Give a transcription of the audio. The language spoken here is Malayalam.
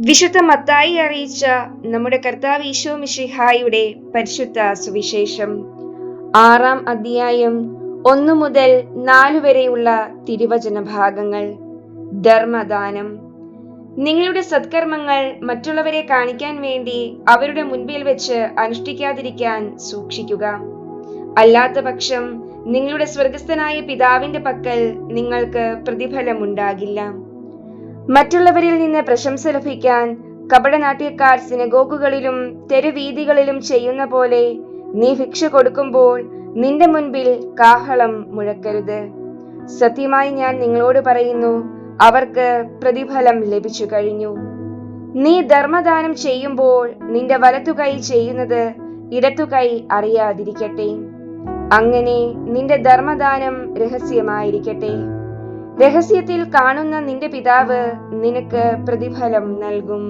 വിശുദ്ധ മത്തായി അറിയിച്ച നമ്മുടെ കർത്താവ് ഈശോ മിഷിഹായുടെ പരിശുദ്ധ സുവിശേഷം. ആറാം അധ്യായം ഒന്നു മുതൽ നാലു വരെയുള്ള തിരുവചന ഭാഗങ്ങൾ. ധർമ്മദാനം. നിങ്ങളുടെ സത്കർമ്മങ്ങൾ മറ്റുള്ളവരെ കാണിക്കാൻ വേണ്ടി അവരുടെ മുൻപിൽ വെച്ച് അനുഷ്ഠിക്കാതിരിക്കാൻ സൂക്ഷിക്കുക. അല്ലാത്ത നിങ്ങളുടെ സ്വർഗസ്ഥനായ പിതാവിന്റെ പക്കൽ നിങ്ങൾക്ക് പ്രതിഫലമുണ്ടാകില്ല. മറ്റുള്ളവരിൽ നിന്ന് പ്രശംസ ലഭിക്കാൻ കപടനാട്യക്കാർ സിനഗോഗുകളിലും തെരുവീതികളിലും ചെയ്യുന്ന പോലെ നീ ഭിക്ഷ കൊടുക്കുമ്പോൾ നിന്റെ മുൻപിൽ കാഹളം മുഴക്കരുത്. സത്യമായി ഞാൻ നിങ്ങളോട് പറയുന്നു അവർക്ക് പ്രതിഫലം ലഭിച്ചു കഴിഞ്ഞു. നീ ധർമ്മദാനം ചെയ്യുമ്പോൾ നിന്റെ വലത്തുകൈ ചെയ്യുന്നത് ഇടത്തുകൈ അറിയാതിരിക്കട്ടെ. അങ്ങനെ നിന്റെ ധർമ്മദാനം രഹസ്യമായിരിക്കട്ടെ. രഹസ്യത്തിൽ കാണുന്ന നിന്റെ പിതാവ് നിനക്ക് പ്രതിഫലം നൽകും.